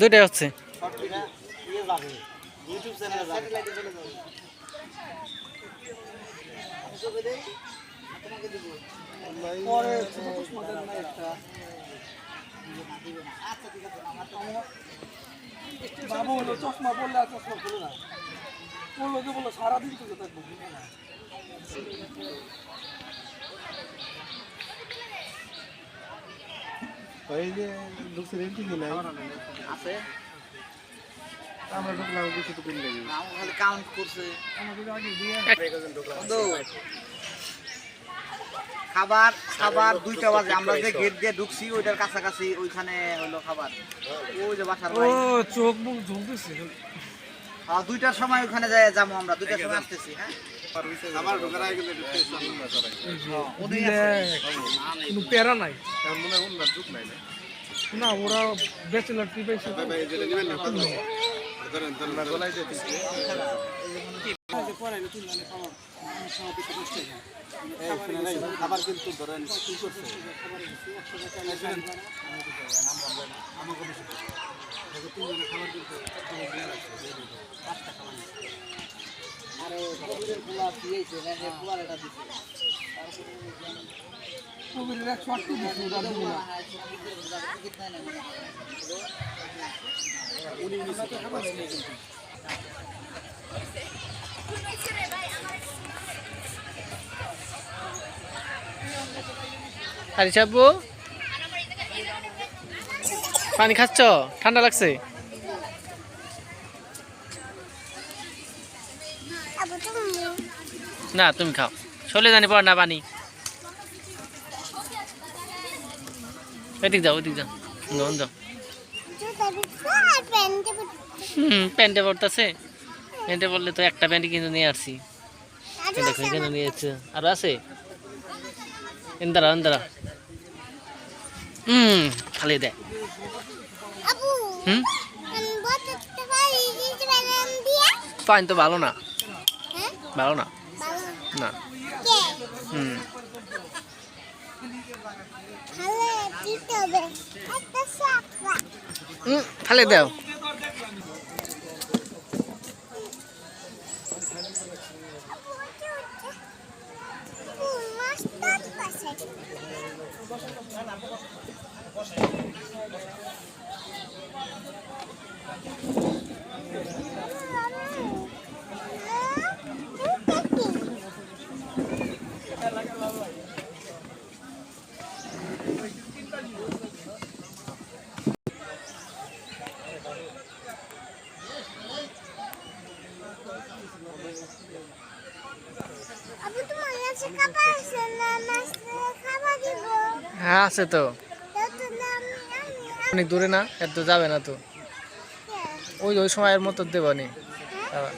দুইটাই হচ্ছে। ইউটিউব চ্যানেলে পরে ছোট চশমা একটা আচ্ছা ঠিক আছে বাবু হলো চশমা পড়লে আর চশমা খুলে না। পড়ল যে বলল সারাদিন তো থাকব। ওই যে ঢুকছে রেন্টি নাই? আছে। আমরা ঢুকলাম কিছু তো কিনলে কাউন্ট করছে। খাবার খাবার দুইটা বাজে আমরা যে গেট দিয়ে ঢুকছি ওইটার কাছাকাছি ওইখানে হলো খাবার। ওই যে বাসার ও চোখ মুখ ঝুলতেছে। হ্যাঁ, দুইটার সময় ওখানে যাই যাব আমরা দুইটার সময় আসতেছি হ্যাঁ? আমার ঢোকার আগে কিন্তু ঢুকতে ওদের কোনো প্যারা নাই। না। ওরা ব্যাচেলার ট্রিপ না কত ধরেন ধরেন না গলায় যেতে খাবার কিন্তু ধরেন কি করছে? আরে পোলা দিয়েছে না যে পোলাটা দিছে কবিরের দিচ্ছে ওরা দিব না আরে পানি খাচ্ছ? ঠান্ডা লাগছে? না, তুমি খাও। চলে জানি পড় না পানি। এদিক যাও, ওদিক যাও। যাও যাও হুম, প্যান্টে পড়তেছে প্যান্টে পড়লে তো একটা প্যান্ট কিন্তু নিয়ে আসছি। দেখো, এখানে নিয়ে আর আছে? ইন্দারা ইন্দারা হুম খালি দেয় হুম? পানি তো ভালো না। ভালো না? না। হুম। হুম খালি দাও হ্যাঁ আছে তো। অনেক দূরে না? এত যাবে না তো। ওই ওই সময়ের মতো দেবানি আবার